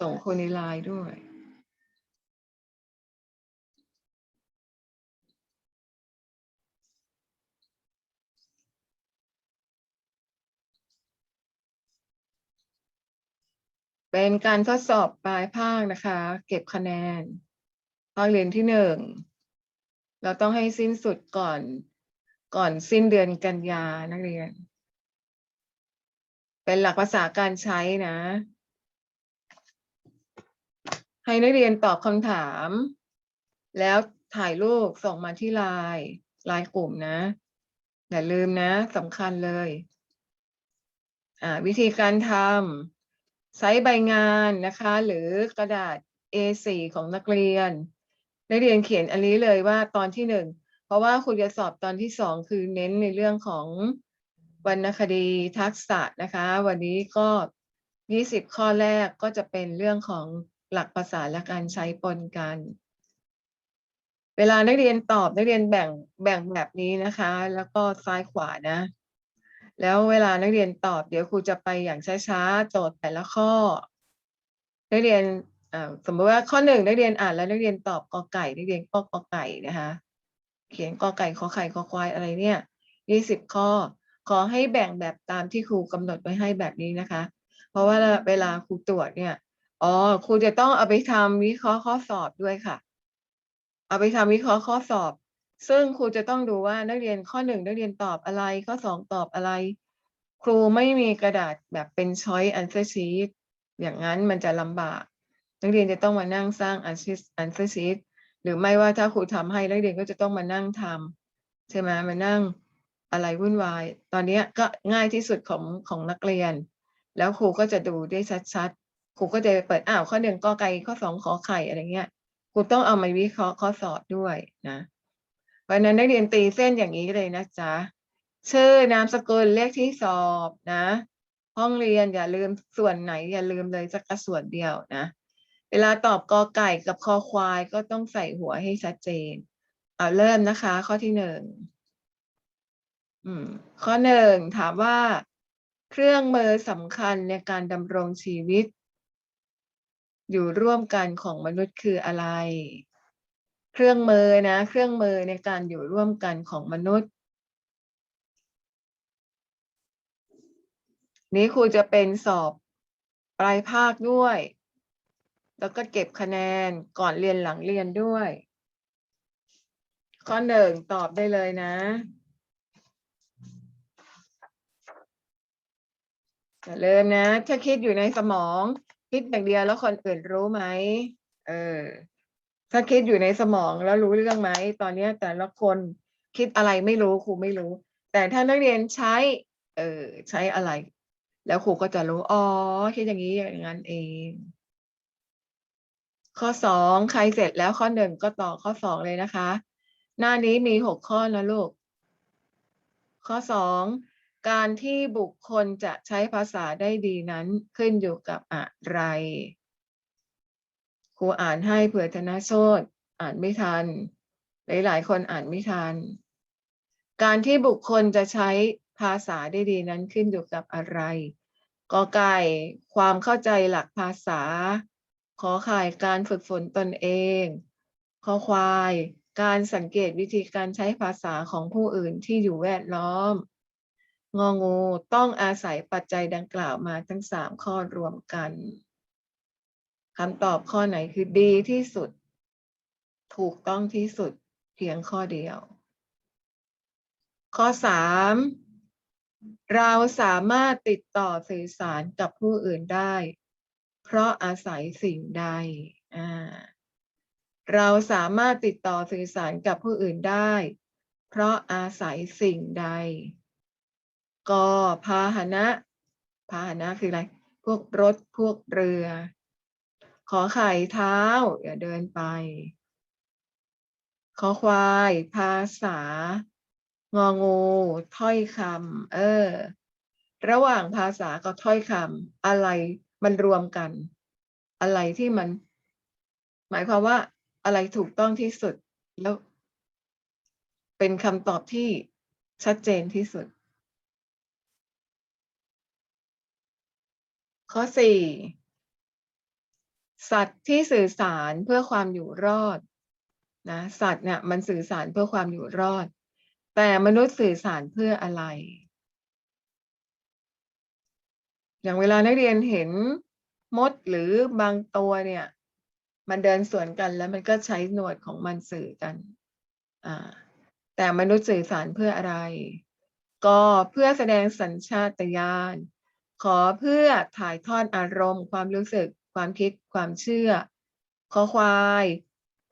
ส่งคนในไลน์ด้วย เป็นการทดสอบปลายภาคนะคะ เก็บคะแนนภาคเรียนที่หนึ่งเราต้องให้สิ้นสุดก่อนก่อนสิ้นเดือนกันยานักเรียน เป็นหลักภาษาการใช้นะ ให้นักเรียนตอบคำถาม แล้วถ่ายรูปส่งมาที่ไลน์ไลน์กลุ่มนะ อย่าลืมนะสำคัญเลยวิธีการทำใช้ใบงานนะคะ หรือกระดาษ A4 ของนักเรียน นักเรียนเขียนอันนี้เลยว่าตอนที่หนึ่งเพราะว่าคุณจะสอบตอนที่สองคือเน้นในเรื่องของวรรณคดีทักษะนะคะ วันนี้ก็ยี่สิบข้อแรกก็จะเป็นเรื่องของ หลักภาษาและการใช้ปนกัน เวลานักเรียนตอบนักเรียนแบ่งแบ่งแบบนี้นะคะ แล้วก็ซ้ายขวานะ แล้วเวลานักเรียนตอบเดี๋ยวครูจะไปอย่างช้าๆโจทย์แต่ละข้อ นักเรียนสมมติว่าข้อหนึ่งนักเรียนอ่านแล้วนักเรียนตอบกอไก่นักเรียนก็กอไก่นะคะ เขียนกอไก่ขอไข่ขอควายอะไรเนี่ยยี่สิบข้อ ขอให้แบ่งแบบตามที่ครูกำหนดไว้ให้แบบนี้นะคะ เพราะว่าเวลาครูตรวจเนี่ย อ๋อครูจะต้องเอาไปทำวิเคราะห์ข้อสอบด้วยค่ะ เอาไปทำวิเคราะห์ข้อสอบ ซึ่งครูจะต้องดูว่านักเรียนข้อหนึ่งนักเรียนตอบอะไร ข้อสองตอบอะไร ครูไม่มีกระดาษแบบเป็นช้อยอันเซอร์ชีตอย่างนั้นมันจะลำบาก นักเรียนจะต้องมานั่งสร้างอันเซอร์ชีตหรือไม่ว่าถ้าครูทำให้นักเรียนก็จะต้องมานั่งทำใช่ไหมมานั่งอะไรวุ่นวาย ตอนนี้ก็ง่ายที่สุดของของนักเรียน แล้วครูก็จะดูได้ชัด ครูก็จะเปิดอ้าวข้อหนึ่งกอไก่ข้อสองขอไข่อะไรเงี้ยครูต้องเอามาวิเคราะห์ข้อสอบด้วยนะเพราะนั้นนักเรียนตีเส้นอย่างนี้เลยนะจ๊ะชื่อนามสกุลเลขที่สอบนะ ห้องเรียนอย่าลืมส่วนไหน อย่าลืมเลยสักส่วนเดียวนะ เวลาตอบกอไก่กับคอควายก็ต้องใส่หัวให้ชัดเจนเอาเริ่มนะคะ ข้อที่หนึ่งข้อหนึ่งถามว่า เครื่องมือสำคัญในการดำรงชีวิต อยู่ร่วมกันของมนุษย์คืออะไร เครื่องมือนะ เครื่องมือในการอยู่ร่วมกันของมนุษย์ นี้ครูจะเป็นสอบปลายภาคด้วย แล้วก็เก็บคะแนนก่อนเรียนหลังเรียนด้วย ข้อหนึ่งตอบได้เลยนะอย่าลืมนะ ถ้าคิดอยู่ในสมอง คิดอย่างเดียวแล้วคนอื่นรู้ไหมเออ ถ้าคิดอยู่ในสมองแล้วรู้เรื่องไหมตอนเนี้ยแต่ละคนคิดอะไรไม่รู้ครูไม่รู้ แต่ถ้านักเรียนใช้ เออใช้อะไร แล้วครูก็จะรู้อ๋อคิดอย่างนี้อย่างนั้นเอง ข้อสองใครเสร็จแล้วข้อหนึ่งก็ต่อข้อสองเลยนะคะ หน้านี้มีหกข้อนะลูกข้อสอง การที่บุคคลจะใช้ภาษาได้ดีนั้นขึ้นอยู่กับอะไร ครูอ่านให้เผื่อธนโชตอ่านไม่ทัน หลาย ๆ คนอ่านไม่ทัน การที่บุคคลจะใช้ภาษาได้ดีนั้นขึ้นอยู่กับอะไรกอไก่ความเข้าใจหลักภาษา ขอข่ายการฝึกฝนตนเองขอควาย การสังเกตวิธีการใช้ภาษาของผู้อื่นที่อยู่แวดล้อม งองูต้องอาศัยปัจจัยดังกล่าวมาทั้งสามข้อรวมกันคำตอบข้อไหนคือดีที่สุด ถูกต้องที่สุดเพียงข้อเดียว ข้อสามเราสามารถติดต่อสื่อสารกับผู้อื่นได้ เพราะอาศัยสิ่งใด เราสามารถติดต่อสื่อสารกับผู้อื่นได้ เพราะอาศัยสิ่งใด กอพาหนะ พาหนะคืออะไร พวกรถพวกเรือ ขอไข่เท้า อย่าเดินไป ขอควาย ภาษา งองูถ้อยคำเออ ระหว่างภาษากับถ้อยคำอะไรมันรวมกัน อะไรที่มัน หมายความว่าอะไรถูกต้องที่สุดแล้ว เป็นคำตอบที่ชัดเจนที่สุด ข้อสี่สัตว์ที่สื่อสารเพื่อความอยู่รอดนะสัตว์เนี่ยมันสื่อสารเพื่อความอยู่รอด แต่มนุษย์สื่อสารเพื่ออะไร อย่างเวลานักเรียนเห็นมดหรือบางตัวเนี่ย มันเดินสวนกันแล้วมันก็ใช้หนวดของมันสื่อกันอ่าแต่มนุษย์สื่อสารเพื่ออะไร ก็เพื่อแสดงสัญชาตญาณ ขอเพื่อถ่ายทอดอารมณ์ ความรู้สึก ความคิด ความเชื่อ ขอควาย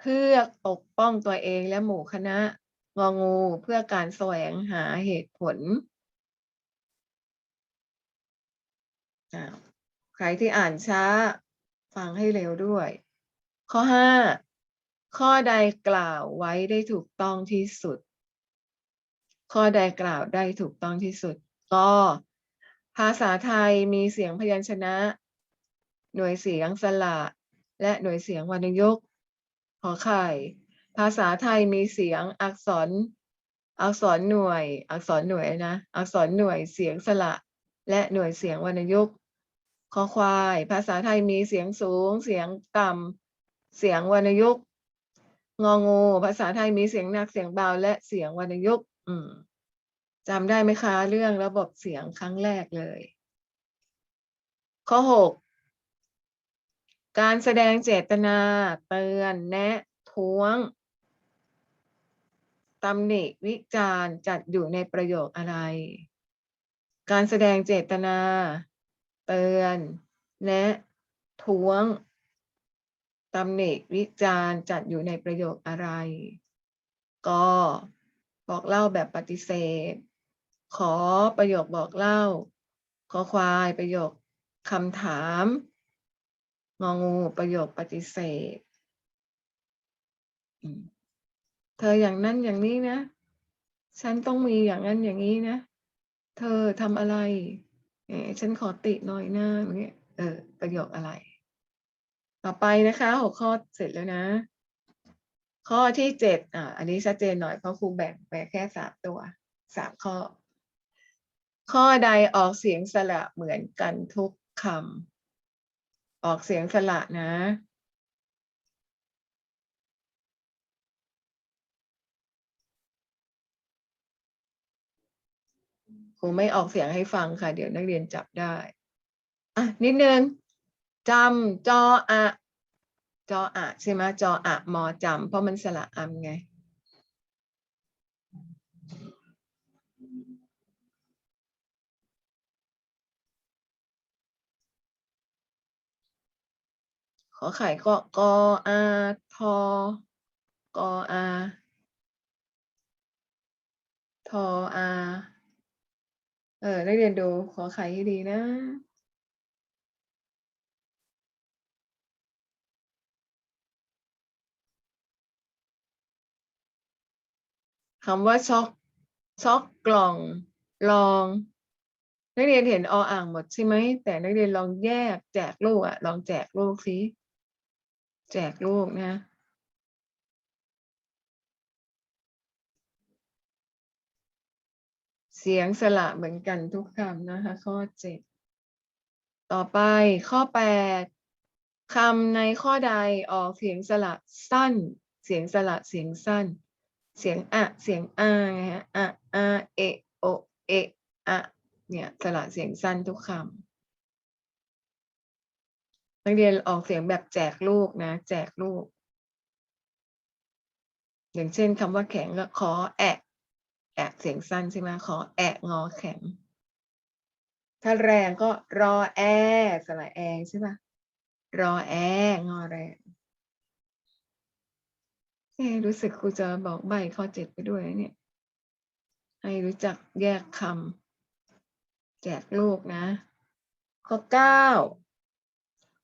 เพื่อปกป้องตัวเองและหมู่คณะ งองู เพื่อการแสวงหาเหตุผล ใครที่อ่านช้า ฟังให้เร็วด้วย ข้อห้าข้อใดกล่าวไว้ได้ถูกต้องที่สุด ข้อใดกล่าวได้ถูกต้องที่สุด ก็ ภาษาไทยมีเสียงพยัญชนะ หน่วยเสียงสระ และหน่วยเสียงวรรณยุกต์ขอไข่ ภาษาไทยมีเสียงอักษร อักษรหน่วย อักษรหน่วยนะ อักษรหน่วยเสียงสระ และหน่วยเสียงวรรณยุกต์คอควาย ภาษาไทยมีเสียงสูง เสียงต่ำ เสียงวรรณยุกต์งองู ภาษาไทยมีเสียงหนัก เสียงเบา และเสียงวรรณยุกต์อืม จำได้ไหมคะ เรื่องระบบเสียงครั้งแรกเลย ข้อหกการแสดงเจตนา เตือน แนะท้วงตำหนิวิจารณ์จัดอยู่ในประโยคอะไร การแสดงเจตนา เตือน แนะ ท้วงตำหนิวิจารณ์จัดอยู่ในประโยคอะไร ก็บอกเล่าแบบปฏิเสธ ขอประโยคบอกเล่า ขอควายประโยคคำถาม งองูประโยคปฏิเสธ เธออย่างนั้นอย่างนี้นะ ฉันต้องมีอย่างนั้นอย่างนี้นะ เธอทำอะไร เอฉันขอติหน่อยนะอย่างเงี้ย เออ ประโยคอะไร ต่อไปนะคะหกข้อเสร็จแล้วนะ ข้อที่เจ็ดอ่าอันนี้ชัดเจนหน่อยเพราะครูแบ่งไปแค่สามตัวสามข้อ ข้อใดออกเสียงสระเหมือนกันทุกคำออกเสียงสระนะ ครูไม่ออกเสียงให้ฟังค่ะ เดี๋ยวนักเรียนจับได้ อะ นิดนึงจำจออะ จออะใช่ไหมจออะมอจำเพราะมันสระอำไง ขอไข่ก็กออาทอกออาทออา เออนักเรียนดูขอไข่ให้ดีนะ คำว่าช็อกช็อกกล่องลอง นักเรียนเห็นออ่างหมดใช่ไหม แต่นักเรียนลองแยกแจกลูกอะลองแจกลูกสิ แจกลูกนะ เสียงสระเหมือนกันทุกคำนะคะ ข้อเจ็ดต่อไปข้อแปดคำในข้อใดออกเสียงสระสั้น เสียงสระเสียงสั้น เสียงอะ เสียงอาไงฮะอะอาเอโอเออะเนี่ยสระเสียงสั้นทุกคำ นักเรียนออกเสียงแบบแจกลูกนะ แจกลูก อย่างเช่นคำว่าแข็งก็ขอแอะแอะเสียงสั้นใช่ไหมขอแอะงอแข็ง ถ้าแรงก็รอแอสระแอใช่ปะรอแองอแรงเอรู้สึกครูจะบอกใบข้อเจ็ดไปด้วยเนี่ย ให้รู้จักแยกคำแจกลูกนะ ข้อเก้า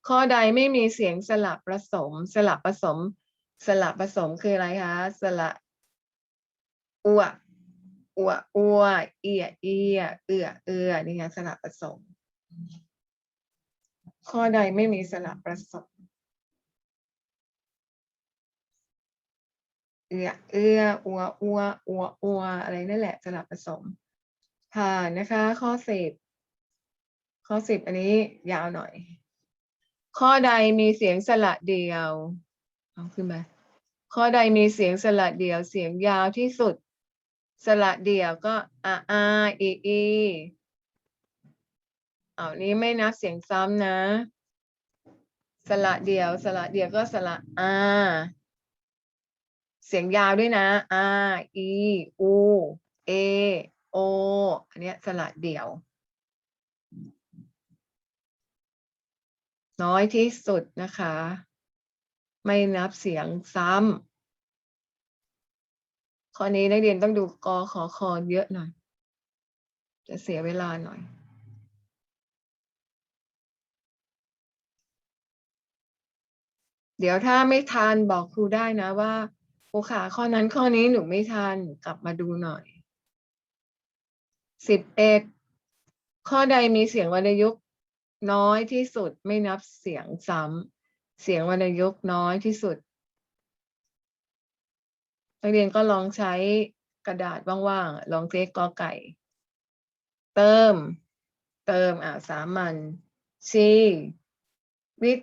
ข้อใดไม่มีเสียงสลับผสม สลับผสม สลับผสมคืออะไรคะสละอัวอัวอัวเอียเอียเอือเอือนี่ไงสลับผสม ข้อใดไม่มีสลับผสมเอือเอืออัวอัวอัวอัวอะไรนั่นแหละสลับผสมผ่านนะคะ ข้อสิบข้อสิบอันนี้ยาวหน่อย ข้อใดมีเสียงสระเดียวเอาขึ้นมา ข้อใดมีเสียงสระเดียว เสียงยาวที่สุด สระเดียวก็อาอาอีอีเอานี้ไม่นับเสียงซ้ำนะ สระเดียว สระเดียวก็สระอาเสียงยาวด้วยนะอาอีอูเอโออันเนี้ยสระเดียว น้อยที่สุดนะคะ ไม่นับเสียงซ้ำข้อนี้นักเรียนต้องดูกอขอคอเยอะหน่อย จะเสียเวลาหน่อยเดี๋ยวถ้าไม่ทันบอกครูได้นะว่าครูขาข้อนั้นข้อนี้หนูไม่ทันกลับมาดูหน่อยสิบเอ็ดข้อใดมีเสียงวรรณยุกต์ น้อยที่สุดไม่นับเสียงซ้ำเสียงวรรณยุกต์น้อยที่สุด นักเรียนก็ลองใช้กระดาษว่างๆ ลองเทคกอไก่ เติม เติมอ่าสามัญชีวิท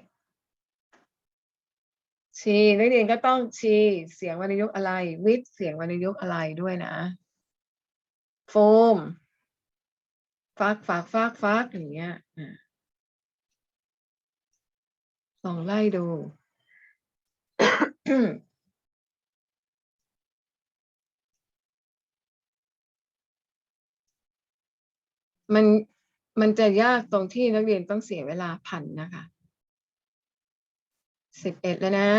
ชีนักเรียนก็ต้องชีเสียงวรรณยุกต์อะไร วิทเสียงวรรณยุกต์อะไรด้วยนะ โฟมฟักฟักฟักฟักอย่างเงี้ย ลองไล่ดู มันมันจะยากตรงที่นักเรียนต้องเสียเวลาพันนะคะสิบเอ็ดแล้วนะ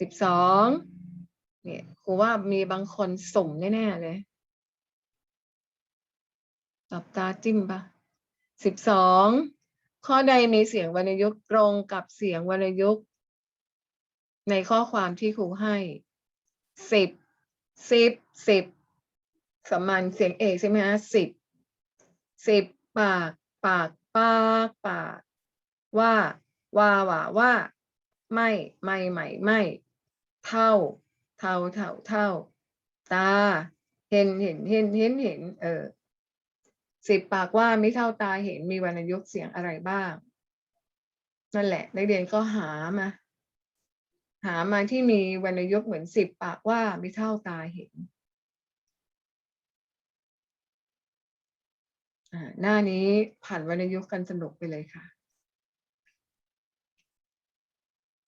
สิบสองเนี่ยครูว่ามีบางคนสุ่มแน่ ๆ เลยตอบตาจิ้มปะสิบสอง ข้อใดมีเสียงวรรณยุกต์ตรงกับเสียงวรรณยุกต์ในข้อความที่ครูให้สิบสิบสิบสมานเสียงเอกใช่ไหมฮะสิบสิบปาก ปากปากปากว่าว่าว่าว่า ไม่ไม่ไม่ไม่ เท่า เท่าเท่าเท่า ตา เห็นเห็นเห็นเห็นเห็น เออ สิบปากว่าไม่เท่าตาเห็นมีวรรณยุกต์เสียงอะไรบ้าง นั่นแหละ นักเรียนก็หามา หามาที่มีวรรณยุกต์เหมือนสิบปากว่าไม่เท่าตาเห็นอ่าหน้านี้ผ่านวรรณยุกต์กันสนุกไปเลยค่ะ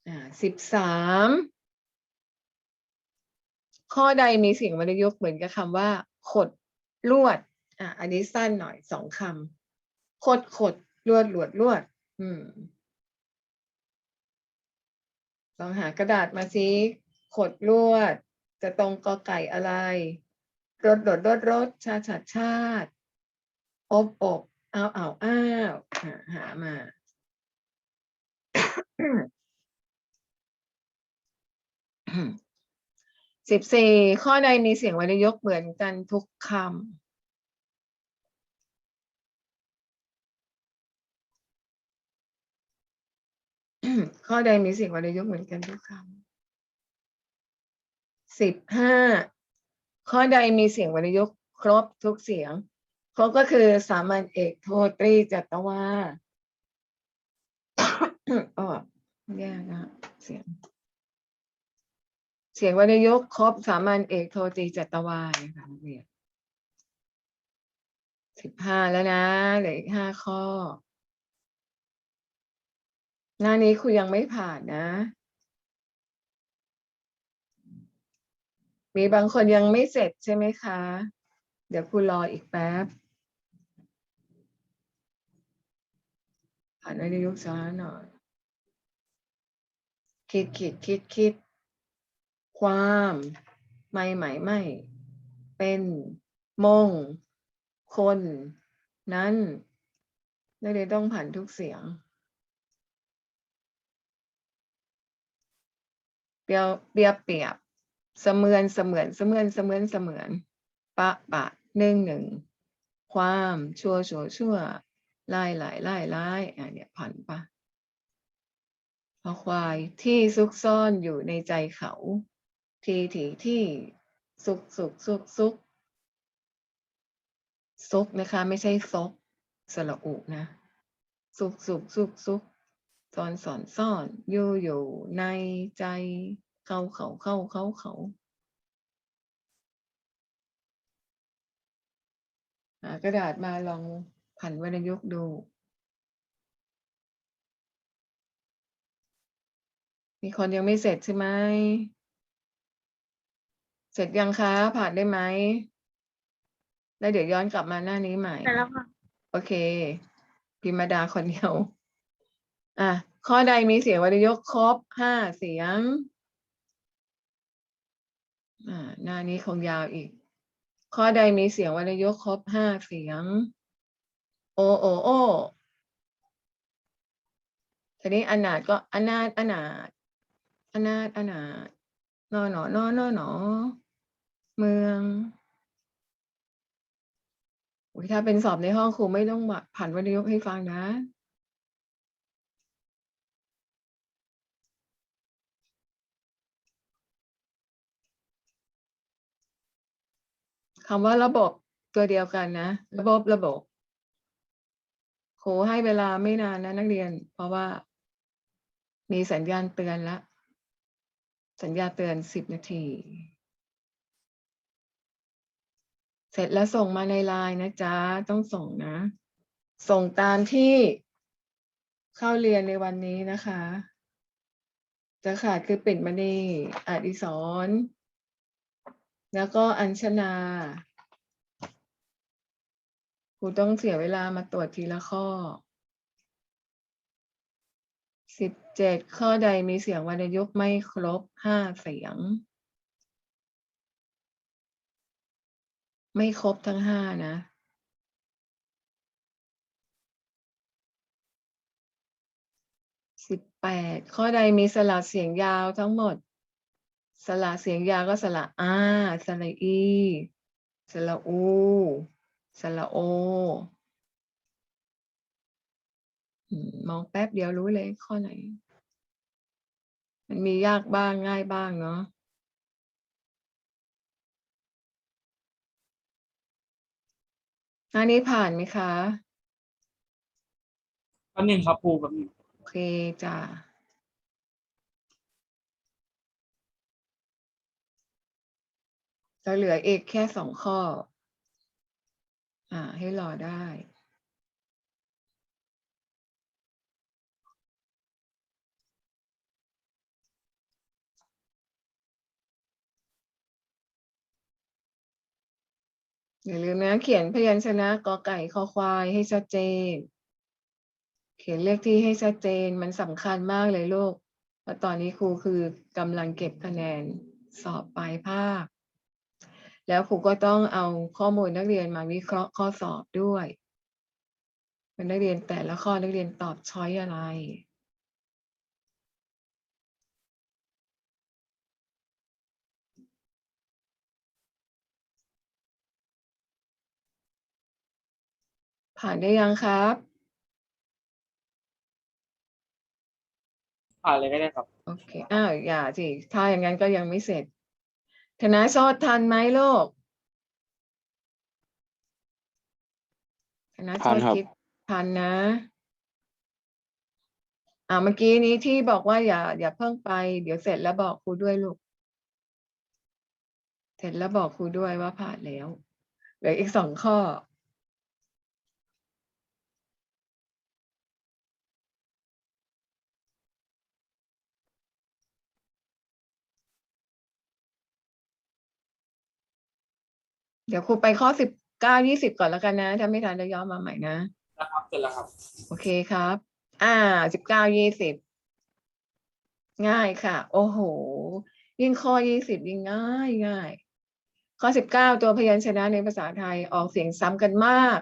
อ่าสิบสามข้อใดมีเสียงวรรณยุกต์เหมือนกับคำว่า ขดลวด อะอันนี้สั้นหน่อยสองคำขดขดลวดลวดลวด อืมลองหากระดาษมาสิขดลวด จะตรงกอไก่อะไร รถรถรถรถชาชาชาติ อบอบอ้าวอ้าวอ้าวหาหามาสิบสี่ข้อใดมีเสียงวรรณยุกต์เหมือนกันทุกคำ ข้อใดมีเสียงวรรณยุกต์เหมือนกันทุกคำสิบห้าข้อใดมีเสียงวรรณยุกต์ครบทุกเสียงครบก็คือสามัญเอกโทตรีจัตวาอ๋อแย่นะเสียง เสียงวรรณยุกต์ครบสามัญเอกโทตรีจัตวานะคะนักเรียนสิบห้าแล้วนะเหลืออีกห้าข้อ หน้านี้ครูยังไม่ผ่านนะ มีบางคนยังไม่เสร็จใช่ไหมคะ เดี๋ยวครูรออีกแป๊บ ผ่านวรรณยุกต์ช้าหน่อย คิดคิดคิดคิด ความไม่ไหมไม่ เป็นมง คน นั้นนักเรียนต้องผ่านทุกเสียง เป รียวเปรียบเปรียบ เสมือนเสมือนเสมือนเสมือนเสมือน ปะปะหนึ่งหนึ่ง ความชั่วชั่วชั่วไล่ไล่ไล่ไล่อะเนี่ยผ่านปะพอควายที่ซุกซ่อนอยู่ในใจเขา ทีถีที่สุกสุกสุกสุกซุกนะคะ ไม่ใช่ซกสระอุนะสุขสุขสุขสุข สอนสอนซ่อนอยู่อยู่ในใจเข้าเขาเข้าเขาเขาหากระดาษมาลองผันวรรณยุกต์ดู มีคนยังไม่เสร็จใช่ไหม เสร็จยังคะ ผ่านได้ไหม แล้วเดี๋ยวย้อนกลับมาหน้านี้ใหม่แต่แล้วค่ะโอเค พิมดาคนเดียว อะข้อใดมีเสียงวรรณยกครบห้าเสียงอ่าหน้านี้คงยาวอีก ข้อใดมีเสียงวรรณยกครบห้าเสียง โอโอโอทีนี้อนาถก็อนาถอนาถอนาถอนาถนอหนอนอนอหนอ เมืองอุ๊ยถ้าเป็นสอบในห้องครูไม่ต้องแบบผันวรรณยกให้ฟังนะ คำว่าระบบตัวเดียวกันนะ ระบบระบบครูให้เวลาไม่นานนะนักเรียน เพราะว่า มีสัญญาณเตือนแล้วสัญญาเตือนสิบนาที เสร็จแล้วส่งมาในไลน์นะจ๊ะ ต้องส่งนะ ส่งตามที่เข้าเรียนในวันนี้นะคะ จะขาดคือปิ่นมณีอดิศร แล้วก็อัญชนาครูต้องเสียเวลามาตรวจทีละข้อสิบเจ็ดข้อใดมีเสียงวรรณยุกต์ไม่ครบห้าเสียง ไม่ครบทั้งห้านะสิบแปดข้อใดมีสระเสียงยาวทั้งหมด สระเสียงยาวก็สระอาสระอี สระอู สระโออืมมองแป๊บเดียวรู้เลยข้อไหน มันมียากบ้างง่ายบ้างเนาะอันนี้ผ่านไหมคะแป๊บนึงครับครูแป๊บนึง โอเคจ้ะ เราเหลือเอกแค่สองข้อ อ่า ให้รอได้ อย่าลืมนะ เขียนพยัญชนะกอไก่คอควายให้ชัดเจน เขียนเลขที่ให้ชัดเจนมันสำคัญมากเลยลูกเพราะตอนนี้ครูคือกำลังเก็บคะแนนสอบปลายภาค แล้วครูก็ต้องเอาข้อมูลนักเรียนมาวิเคราะห์ข้อสอบด้วยเป็นนักเรียนแต่ละข้อนักเรียนตอบช้อยอะไรผ่านได้ยังครับ ผ่านเลยก็ได้ครับ โอเค อ้าว อย่าสิ ถ้าอย่างนั้นก็ยังไม่เสร็จ ธนาโชดทันไหมลูกธนาโชทันดครับ คิดทันนะ อ่าเมื่อกี้นี้ที่บอกว่าอย่า อย่าเพิ่งไป เดี๋ยวเสร็จแล้วบอกครูด้วยลูก เสร็จแล้วบอกครูด้วยว่าผ่านแล้วเหลืออีกสองข้อ เดี๋ยวครูไปข้อสิบเก้ายี่สิบก่อนแล้วกันนะ ถ้าไม่ทันจะย้อนมาใหม่นะ นะครับเสร็จแล้วครับ โอเคครับ อ่าสิบเก้ายี่สิบง่ายค่ะ โอ้โห ยิ่งข้อยี่สิบยิ่งง่ายง่าย ข้อสิบเก้าตัวพยัญชนะในภาษาไทยออกเสียงซ้ำกันมาก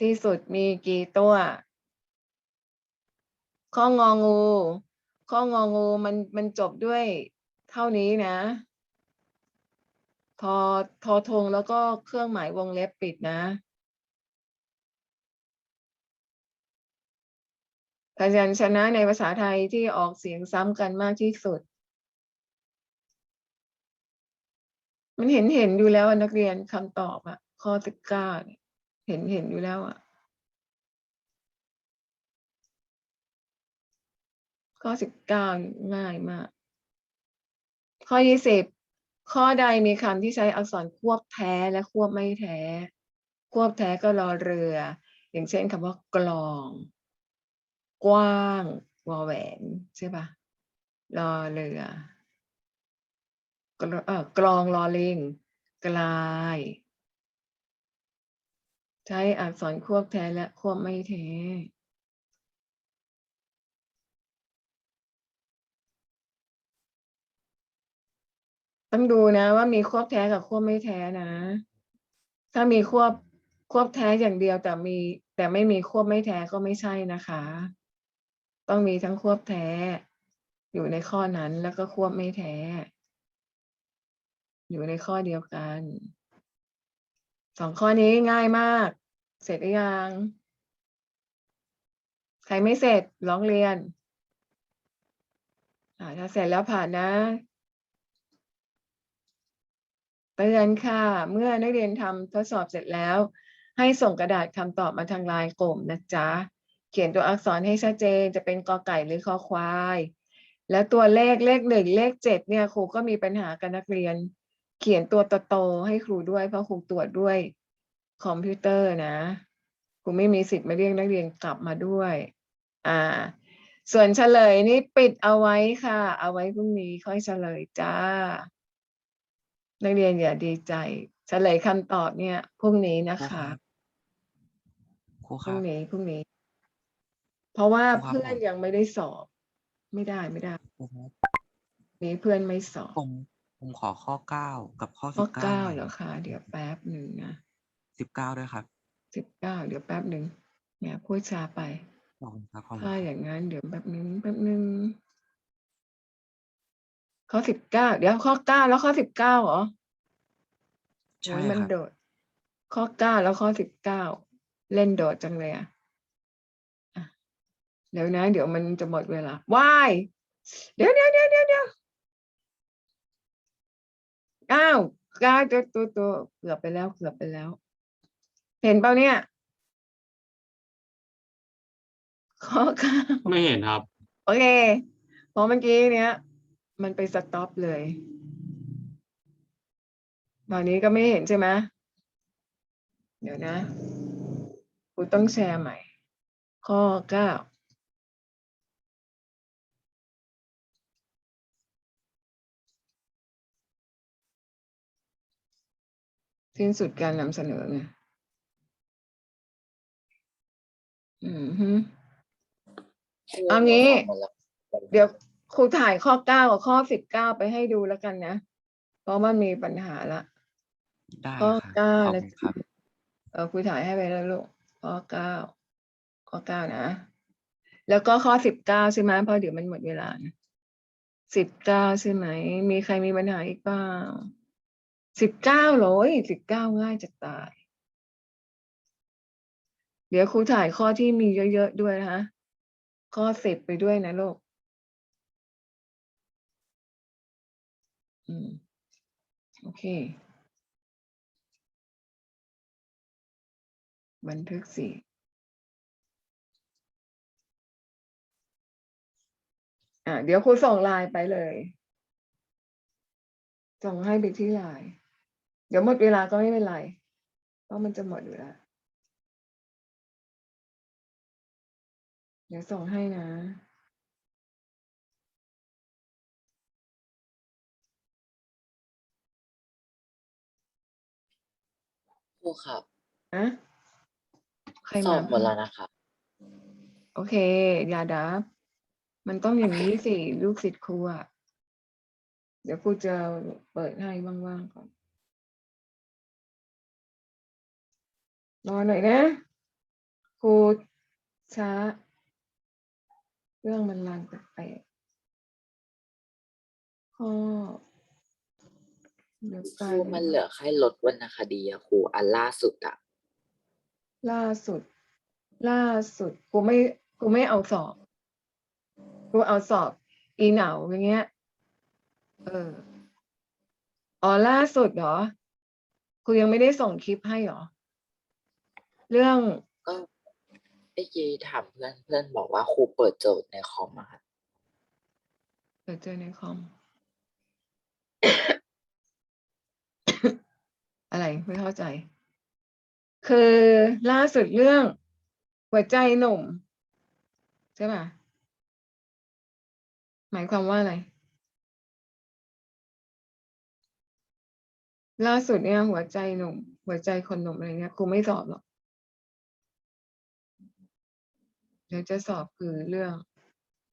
ที่สุดมีกี่ตัว ข้ององู ข้ององูมันมันจบด้วยเท่านี้นะ ทอทอทงแล้วก็เครื่องหมายวงเล็บปิดนะ พยัญชนะในภาษาไทยที่ออกเสียงซ้ำกันมากที่สุด มันเห็นเห็นอยู่แล้วนักเรียนคำตอบอะข้อสิบเก้าเห็นเห็นอยู่แล้วอะข้อสิบเก้าง่ายมาก ข้อยี่สิบ ข้อใดมีคำที่ใช้อักษรควบแท้และควบไม่แท้ ควบแท้ก็รอเรือ อย่างเช่นคำว่ากลอง กว้างวอแหวนใช่ปะรอเรือกลเอ่อกลองรอลิงกลาย ใช้อักษรควบแท้และควบไม่แท้ ต้องดูนะว่ามีควบแท้กับควบไม่แท้นะ ถ้ามีควบควบแท้อย่างเดียวแต่มี แต่ไม่มีควบไม่แท้ก็ไม่ใช่นะคะ ต้องมีทั้งควบแท้ อยู่ในข้อนั้นแล้วก็ควบไม่แท้ อยู่ในข้อเดียวกันสองข้อนี้ง่ายมาก เสร็จหรือยัง ใครไม่เสร็จร้องเรียนถ้าเสร็จแล้วผ่านนะ เตือนค่ะ เมื่อนักเรียนทำทดสอบเสร็จแล้ว ให้ส่งกระดาษคำตอบมาทางไลน์กลุ่มนะจ๊ะ เขียนตัวอักษรให้ชัดเจนจะเป็นกอไก่หรือคอควาย แล้วตัวเลขเลขหนึ่งเลขเจ็ดเนี่ยครูก็มีปัญหากับนักเรียน เขียนตัวโตๆให้ครูด้วยเพราะครูตรวจด้วยคอมพิวเตอร์นะ ครูไม่มีสิทธิ์มาเรียกนักเรียนกลับมาด้วย อ่า ส่วนเฉลยนี่ปิดเอาไว้ค่ะ เอาไว้พรุ่งนี้ค่อยเฉลยจ้า นักเรียนอย่าดีใจเฉลยคำตอบเนี่ยพรุ่งนี้นะคะครูพครัรุ่งบนี้พรุ่งนี้ เพราะว่าครูครับ เพื่อนผมยังไม่ได้สอบ ไม่ได้ไม่ได้ครูครับนี้เพื่อนไม่สอบผมผมขอข้อเก้ากับข้อข้สิอบเก้าเก้าเหรอคะเดี๋ยวแป๊บหนึ่งนะสิบเก้าด้วยครับสิบเก้าเดี๋ยวแป๊บหนึ่งเนี่ยพูดช้าไป ขอบคุณครับขอบคุณถ้าคอรับย่างนั้นเดี๋ยวแป๊บหนึ่งแป๊บหนึ่ง ข้อสิบเก้าเดี๋ยวข้อเก้าแล้วข้อสิบเก้าเหรอใช่โอ้ยมันครับโดด ข้อเก้าแล้วข้อสิบเก้าเล่นโดดจังเลยอะอะเดี๋ยวนะ เดี๋ยวมันจะหมดเวลาว้ายเดี๋ยวเดี๋ยวเดี๋ยวเดี๋ยวเดี๋ยวอ้าวเก้าตัวตัวตัวเกือบไปแล้วเกือบไปแล้ว เห็นเปล่าเนี่ย ข้อเก้า ไม่เห็นครับ โอเคเพราะเมื่อกี้เนี้ย มันไปสต็อปเลย ตอนนี้ก็ไม่เห็นใช่ไหมเดี๋ยวนะกูต้องแชร์ใหม่ ข้อเก้าสิ้นสุดการนำเสนอไงอืมฮึเอางี้ เดี๋ยว ครูถ่ายข้อเก้ากับข้อสิบเก้าไปให้ดูแล้วกันนะ เพราะมันมีปัญหาละได้ข้อครับเก้าขอบนะคุณครับ เออครูถ่ายให้ไปแล้วลูกข้อเก้าข้อเก้านะ แล้วก็ข้อสิบเก้าใช่ไหมเพราะเดี๋ยวมันหมดเวลาสิบเก้าใช่ไหม มีใครมีปัญหาอีกเปล่าสิบเก้าหรอสิบเก้าง่ายจะตาย เดี๋ยวครูถ่ายข้อที่มีเยอะๆด้วยนะคะข้อสิบไปด้วยนะลูก อืมโอเค บันทึกสี่อะเดี๋ยวครูส่งไลน์ไปเลย ส่งให้ไปที่ไลน์เดี๋ยวหมดเวลาก็ไม่เป็นไร เพราะมันจะหมดอยู่แล้ว เดี๋ยวส่งให้นะ รูครับอะใครสอมาบหมดแล้วนะครับโอเคอย่าดับ มันต้องอย่างนี้สิ ลูกศิษย์ครูอะ เดี๋ยวครูจะเปิดให้ว่างๆก่อน รอหน่อยนะครูช้า เรื่องมันลานแปลกๆข้อเดี๋ยว คกลารูยมันเป็นเหลือแค่ลดวรรณคดีอะครูอันล่าสุดอะล่าสุด ล่าสุด กูไม่ กูไม่เอาสอบ กูเอาสอบ อีเหนาอย่างเงี้ย เออ อ๋อล่าสุดเหรอ กูยังไม่ได้ส่งคลิปให้เหรอ เรื่องก็เมื่อกี้ถามเพื่อนเพื่อนบอกว่าครูเปิดโจทย์ในคอมอะครับเดี๋ยวเจอในคอม อะไรไม่เข้าใจ คือล่าสุดเรื่องหัวใจหนุ่ม ใช่ป่ะ หมายความว่าอะไร ล่าสุดเนี่ยหัวใจหนุ่ม หัวใจคนหนุ่มอะไรเงี้ยครูไม่สอบหรอก เดี๋ยวจะสอบคือเรื่อง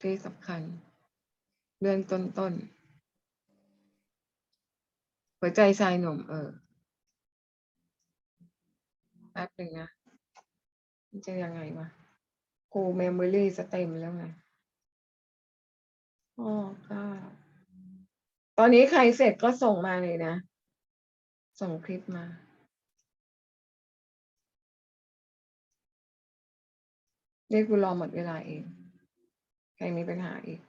ที่สำคัญ เรื่องต้นๆหัวใจชายหนุ่มเออ แป๊บหนึ่งนะมันจะยังไงวะครูเมมโมรี่สเต็มแล้วไงอ๋อค่ะตอนนี้ใครเสร็จก็ส่งมาเลยนะ ส่งคลิปมานี่กูรอหมดเวลาเอง ใครมีปัญหาอีก